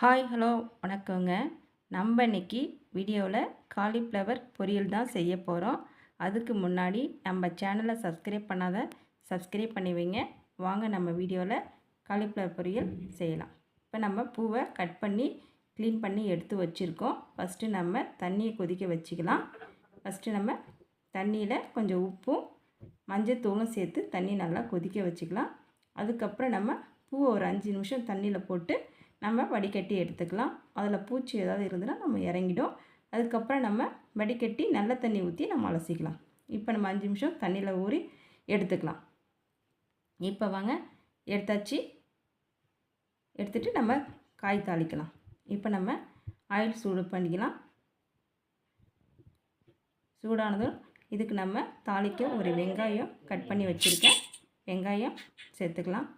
Hi hello வணக்கங்க. நம்ம இன்னைக்கு வீடியோவில் காலிஃப்ளவர் பொரியல் தான் செய்ய போகிறோம் அதுக்கு முன்னாடி நம்ம சேனலை சப்ஸ்கிரைப் பண்ணாத சப்ஸ்கிரைப் பண்ணி வைங்க. வாங்க நம்ம வீடியோவில் காலிஃப்ளவர் பொரியல் செய்யலாம். இப்போ நம்ம பூவை கட் பண்ணி க்ளீன் பண்ணி எடுத்து வச்சுருக்கோம். ஃபஸ்ட்டு நம்ம தண்ணியை கொதிக்க வச்சுக்கலாம். ஃபஸ்ட்டு நம்ம தண்ணியில் கொஞ்சம் உப்பும் மஞ்சத்தூளும் சேர்த்து தண்ணி நல்லா கொதிக்க வச்சுக்கலாம். அதுக்கப்புறம் நம்ம பூவை ஒரு அஞ்சு நிமிஷம் தண்ணியில் போட்டு நம்ம வடிகட்டி எடுத்துக்கலாம். அதில் பூச்சி ஏதாவது இருந்ததுன்னா நம்ம இறங்கிடும். அதுக்கப்புறம் நம்ம வடிகட்டி நல்ல தண்ணி ஊற்றி நம்ம அலசிக்கலாம். இப்போ நம்ம அஞ்சு நிமிஷம் தண்ணியில் ஊறி எடுத்துக்கலாம். இப்போ வாங்க எடுத்தாச்சு. எடுத்துகிட்டு நம்ம காய் தாளிக்கலாம். இப்போ நம்ம ஆயில் சூடு பண்ணிக்கலாம். சூடானதும் இதுக்கு நம்ம தாளிக்க ஒரு வெங்காயம் கட் பண்ணி வச்சுருக்கேன். வெங்காயம் சேர்த்துக்கலாம்.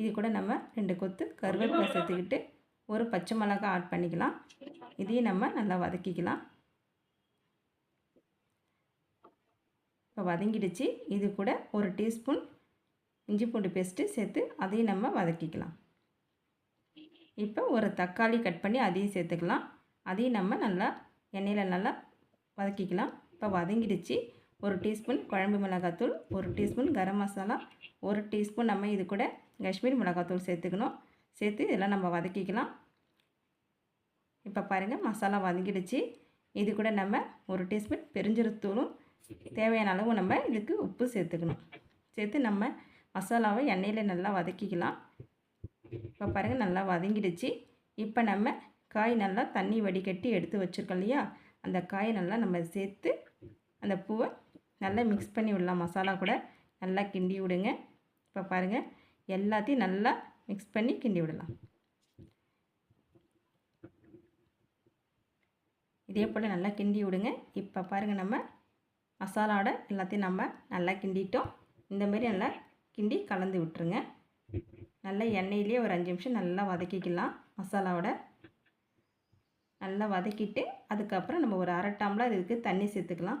இது கூட நம்ம ரெண்டு கொத்து கருவேப்பிலை சேர்த்துக்கிட்டு ஒரு பச்சை மிளகாய் ஆட் பண்ணிக்கலாம். இதையும் நம்ம நல்லா வதக்கிக்கலாம். இப்போ வதங்கிடுச்சு. இது கூட ஒரு டீஸ்பூன் இஞ்சி பூண்டு பேஸ்ட்டு சேர்த்து அதையும் நம்ம வதக்கிக்கலாம். இப்போ ஒரு தக்காளி கட் பண்ணி அதையும் சேர்த்துக்கலாம். அதையும் நம்ம நல்லா எண்ணெயில் நல்லா வதக்கிக்கலாம். இப்போ வதங்கிடுச்சு. ஒரு டீஸ்பூன் குழம்பு மிளகாத்தூள் ஒரு டீஸ்பூன் கரம் மசாலா ஒரு டீஸ்பூன் நம்ம இது கூட காஷ்மீர் மிளகாத்தூள் சேர்த்துக்கணும். சேர்த்து இதெல்லாம் நம்ம வதக்கிக்கலாம். இப்போ பாருங்கள் மசாலா வதங்கிடுச்சு. இது கூட நம்ம ஒரு டீஸ்பூன் பெருஞ்சீரத்தூளும் தேவையான அளவு நம்ம இதுக்கு உப்பு சேர்த்துக்கணும். சேர்த்து நம்ம மசாலாவை எண்ணெயில் நல்லா வதக்கிக்கலாம். இப்போ பாருங்கள் நல்லா வதங்கிடுச்சு. இப்போ நம்ம காய் நல்லா தண்ணி வடிகட்டி எடுத்து வச்சுருக்கோம் இல்லையா? அந்த காயை நல்லா நம்ம சேர்த்து அந்த பூவை நல்லா மிக்ஸ் பண்ணி விடலாம். மசாலா கூட நல்லா கிண்டி விடுங்க. இப்போ பாருங்கள் எல்லாத்தையும் நல்லா மிக்ஸ் பண்ணி கிண்டி விடலாம். இதே போல் நல்லா கிண்டி விடுங்க. இப்போ பாருங்கள் நம்ம மசாலாவோட எல்லாத்தையும் நம்ம நல்லா கிண்டிட்டோம். இந்தமாரி நல்லா கிண்டி கலந்து விட்டுருங்க. நல்லா எண்ணெயிலே ஒரு அஞ்சு நிமிஷம் நல்லா வதக்கிக்கலாம் மசாலாவோட. நல்லா வதக்கிட்டு அதுக்கப்புறம் நம்ம ஒரு அரை டம்ளர் இதுக்கு தண்ணி சேர்த்துக்கலாம்.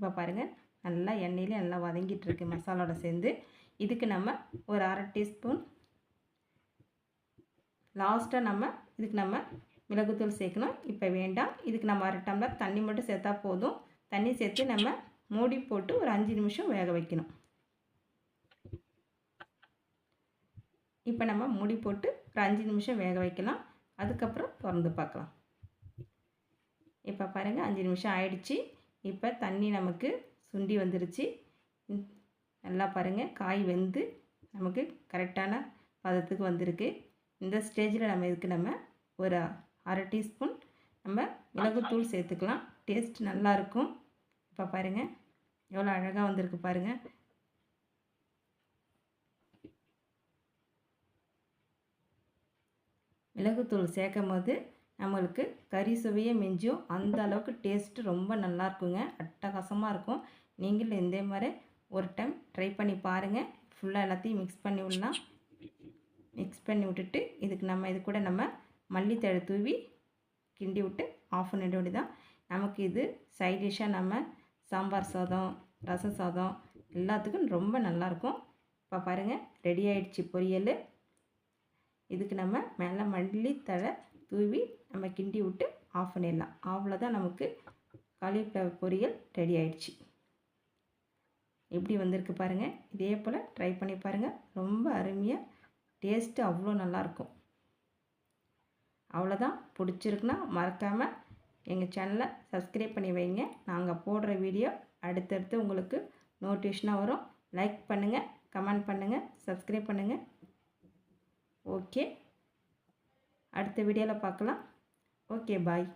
இப்போ பாருங்கள் நல்லா எண்ணெயிலே நல்லா வதங்கிட்டுருக்கு மசாலோட சேர்ந்து. இதுக்கு நம்ம ஒரு அரை டீஸ்பூன் லாஸ்ட்டாக நம்ம இதுக்கு நம்ம மிளகுத்தூள் சேர்க்கணும். இப்போ வேண்டாம் இதுக்கு நம்ம அரை டம்ளர் தண்ணி மட்டும் சேர்த்தா போதும். தண்ணி சேர்த்து நம்ம மூடி போட்டு ஒரு அஞ்சு நிமிஷம் வேக வைக்கணும். இப்போ நம்ம மூடி போட்டு ஒரு அஞ்சு நிமிஷம் வேக வைக்கலாம். அதுக்கப்புறம் திறந்து பார்க்கலாம். இப்போ பாருங்கள் அஞ்சு நிமிஷம் ஆயிடுச்சு. இப்போ தண்ணி நமக்கு சுண்டி வந்துருச்சு. நல்லா பாருங்கள் காய் வெந்து நமக்கு கரெக்டான பதத்துக்கு வந்திருக்கு. இந்த ஸ்டேஜில் நம்ம இதுக்கு நம்ம ஒரு அரை டீஸ்பூன் நம்ம மிளகுத்தூள் சேர்த்துக்கலாம். டேஸ்ட் நல்லாயிருக்கும். இப்போ பாருங்கள் எவ்வளோ அழகாக வந்திருக்கு பாருங்கள் மிளகுத்தூள் சேர்க்கும் போது நம்மளுக்கு கறி சுவையே மிஞ்சும். அந்த அளவுக்கு டேஸ்ட்டு ரொம்ப நல்லாயிருக்குங்க அட்டகாசமாக இருக்கும். நீங்களும் இதே மாதிரி ஒரு டைம் ட்ரை பண்ணி பாருங்கள் ஃபுல்லாக எல்லாத்தையும் மிக்ஸ் பண்ணி விடலாம். மிக்ஸ் பண்ணி விட்டுட்டு இதுக்கு நம்ம இது கூட நம்ம மல்லித்தழை தூவி கிண்டி விட்டு ஆஃப் பண்ணிட வேண்டியதான் நமக்கு இது சைட் டிஷ்ஷாக நம்ம சாம்பார் சாதம் ரச சாதம் எல்லாத்துக்கும் ரொம்ப நல்லாயிருக்கும் இப்போ பாருங்கள் ரெடி ஆகிடுச்சி பொரியல். இதுக்கு நம்ம மேலே மல்லித்தழை தூவி நம்ம கிண்டி விட்டு ஆஃப் பண்ணிடலாம் அவ்வளோதான் நமக்கு காலிஃப்ளவர் பொரியல் ரெடி ஆயிடுச்சு. எப்படி வந்திருக்கு பாருங்கள் இதே போல் ட்ரை பண்ணி பாருங்கள் ரொம்ப அருமையாக டேஸ்ட்டு அவ்வளோ நல்லாயிருக்கும். அவ்வளோதான் பிடிச்சிருக்குன்னா மறக்காமல் எங்கள் சேனலை சப்ஸ்கிரைப் பண்ணி வைங்க. நாங்கள் போடுற வீடியோ அடுத்தடுத்து உங்களுக்கு நோட்டிஃபிகேஷனாக வரும். லைக் பண்ணுங்கள் கமெண்ட் பண்ணுங்கள் சப்ஸ்கிரைப் பண்ணுங்கள் ஓகே அடுத்த வீடியோவில் பார்க்கலாம் ஓகே பாய்.